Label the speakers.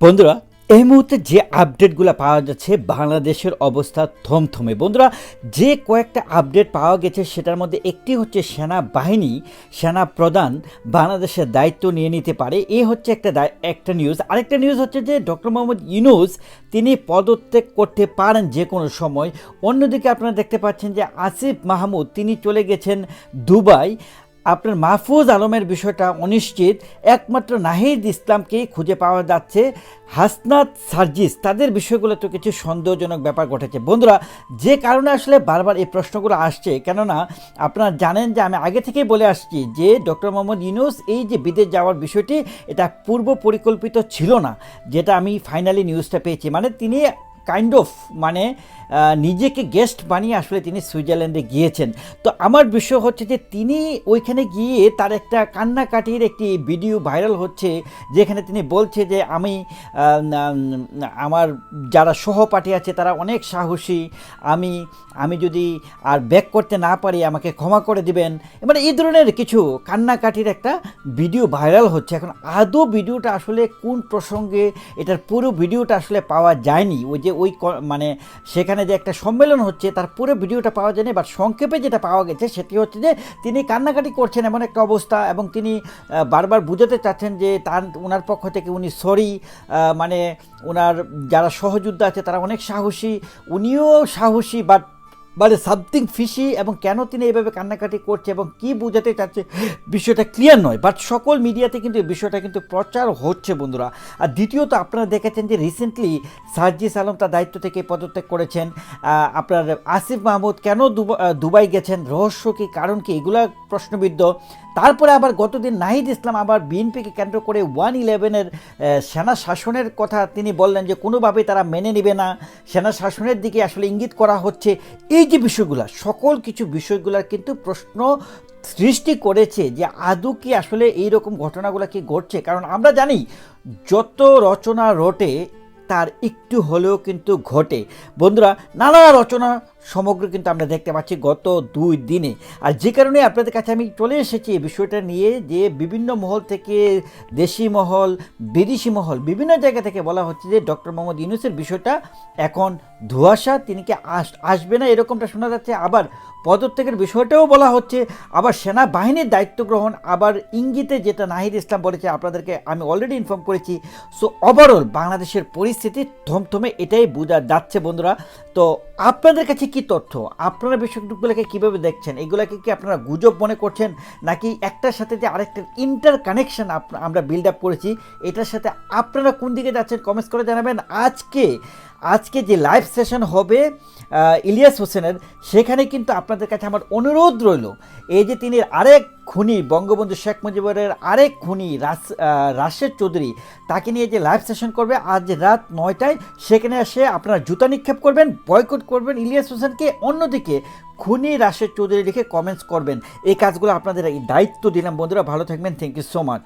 Speaker 1: বন্ধুরা, এই মুহূর্তে যে আপডেটগুলো পাওয়া যাচ্ছে, বাংলাদেশের অবস্থা থমথমে। বন্ধুরা, যে কয়েকটা আপডেট পাওয়া গেছে, সেটার মধ্যে একটি হচ্ছে সেনা বাহিনী সেনা প্রধান বাংলাদেশের দায়িত্ব নিয়ে নিতে পারে। এ হচ্ছে একটা একটা নিউজ আরেকটা নিউজ হচ্ছে যে ডক্টর মোহাম্মদ ইউনুস তিনি পদত্যাগ করতে পারেন যে কোনো সময়। অন্যদিকে আপনারা দেখতে পাচ্ছেন যে আসিফ মাহমুদ, তিনি চলে গেছেন দুবাই। আপনার মাহফুজ আলমের বিষয়টা অনিশ্চিত। একমাত্র নাহিদ ইসলামকেই খুঁজে পাওয়া যাচ্ছে হাসনাত সার্জিস। তাদের বিষয়গুলো তো কিছু সন্দেহজনক ব্যাপার ঘটেছে। বন্ধুরা, যে কারণে আসলে বারবার এই প্রশ্নগুলো আসছে, কেননা আপনারা জানেন যে আমি আগে থেকেই বলে আসছি যে ডক্টর মোহাম্মদ ইউনুস এই যে বিদেশ যাওয়ার বিষয়টি, এটা পূর্ব পরিকল্পিত ছিল না, যেটা আমি ফাইনালি নিউজটা পেয়েছি। মানে তিনি কাইন্ড অফ মানে নিজেকে গেস্ট বানিয়ে আসলে তিনি সুইজারল্যান্ডে গিয়েছেন। তো আমার বিষয় হচ্ছে যে, তিনি ওইখানে গিয়ে তার একটা কান্নাকাটির একটি ভিডিও ভাইরাল হচ্ছে, যেখানে তিনি বলছে যে, আমি আমার যারা সহপাঠী আছে, তারা অনেক সাহসী। আমি আমি যদি আর ব্যাক করতে না পারি, আমাকে ক্ষমা করে দিবেন। মানে এই ধরনের কিছু কান্নাকাটির একটা ভিডিও ভাইরাল হচ্ছে। এখন আদৌ ভিডিওটা আসলে কোন প্রসঙ্গে, এটার পুরো ভিডিওটা আসলে পাওয়া যায়নি। ওই যে ওই মানে সেখানে যে একটা সম্মেলন হচ্ছে, তার পুরো ভিডিওটা পাওয়া যায়নি বাট সংক্ষেপে যেটা পাওয়া গেছে সেটি হচ্ছে যে তিনি কান্নাকাটি করছেন এমন একটা অবস্থা এবং তিনি বারবার বুঝাতে চাচ্ছেন যে তার ওনার পক্ষ থেকে উনি সরি মানে ওনার যারা সহযোদ্ধা আছে তারা অনেক সাহসী, উনিও সাহসী বাট মানে সামথিং ফিশি এবং কেন তিনি এভাবে কান্নাকাটি করছে এবং কি বোঝাতে চাচ্ছে, বিষয়টা ক্লিয়ার নয়। বাট সকল মিডিয়াতে কিন্তু এই বিষয়টা কিন্তু প্রচার হচ্ছে বন্ধুরা। আর দ্বিতীয়ত আপনারা দেখেছেন যে রিসেন্টলি সার্জিস আলম তার দায়িত্ব থেকে পদত্যাগ করেছেন। আপনার আসিফ মাহমুদ কেন দুবা- দুবাই গেছেন? রহস্য কী? কারণ কি? এগুলা প্রশ্নবিদ্ধ। তারপরে আবার গতদিন নাহিদ ইসলাম আবার বিএনপিকে কেন্দ্র করে ওয়ান ইলেভেনের সেনা শাসনের কথা তিনি বললেন যে কোনোভাবেই তারা মেনে নেবে না। সেনা শাসনের দিকে আসলে ইঙ্গিত করা হচ্ছে। এই যে বিষয়গুলো, সকল কিছু বিষয়গুলোর কিন্তু প্রশ্ন সৃষ্টি করেছে যে আদৌ কি আসলে এই রকম ঘটনাগুলো কি ঘটছে? কারণ আমরা জানি, যত রচনা রটে তার একটু হলেও কিন্তু ঘটে। বন্ধুরা, নানা রচনা সমগ্র কিন্তু আমরা দেখতে পাচ্ছি গত দুই দিনে। আর যে কারণে আপনাদের কাছে আমি চলে এসেছি এই বিষয়টা নিয়ে যে বিভিন্ন মহল থেকে দেশি মহল, বিদেশি মহল, বিভিন্ন জায়গা থেকে বলা হচ্ছে যে ডক্টর মোহাম্মদ ইউনুসের বিষয়টা এখন ধোঁয়াশা, তিনি কি আস আসবে না এরকমটা শোনা যাচ্ছে। আবার পদত্যাগের বিষয়টাও বলা হচ্ছে। আবার সেনাবাহিনীর দায়িত্ব গ্রহণ, আবার ইঙ্গিতে যেটা নাহিদ ইসলাম বলেছে, আপনাদেরকে আমি অলরেডি ইনফর্ম করেছি। সো ওভারঅল বাংলাদেশের পরিস্থিতি থমথমে এটাই বোঝা যাচ্ছে বন্ধুরা। তো আপনাদের কাছে কি তথ্য? আপনারা বিষয়গুলোকে কীভাবে দেখছেন? এগুলোকে কি আপনারা গুজব মনে করছেন? নাকি একটার সাথে যে আরেকটার ইন্টার কানেকশন আমরা বিল্ড আপ করেছি, এটার সাথে আপনারা কোন দিকে যাচ্ছেন? কমেন্টস করে জানাবেন। আজকে আজকে যে লাইভ সেশন হবে ইলিয়াস হোসেনের, সেখানে কিন্তু আপনাদের কাছে আমার অনুরোধ রইল। এই যে তিনি আরেক খুনি, বঙ্গবন্ধু শেখ মুজিবুরের আরেক খুনি, রাস রাশেদ চৌধুরী, তাকে নিয়ে যে লাইভ সেশন করবে আজ রাত নয়টায়, সেখানে এসে আপনারা জুতা নিক্ষেপ করবেন বয়কট করবেন ইলিয়াস হোসেনকে, অন্যদিকে খুনি রাশেদ চৌধুরী লিখে কমেন্টস করবেন। এই কাজগুলো আপনাদের এই দায়িত্ব দিলাম, বন্ধুরা, ভালো থাকবেন থ্যাংক ইউ সো মাচ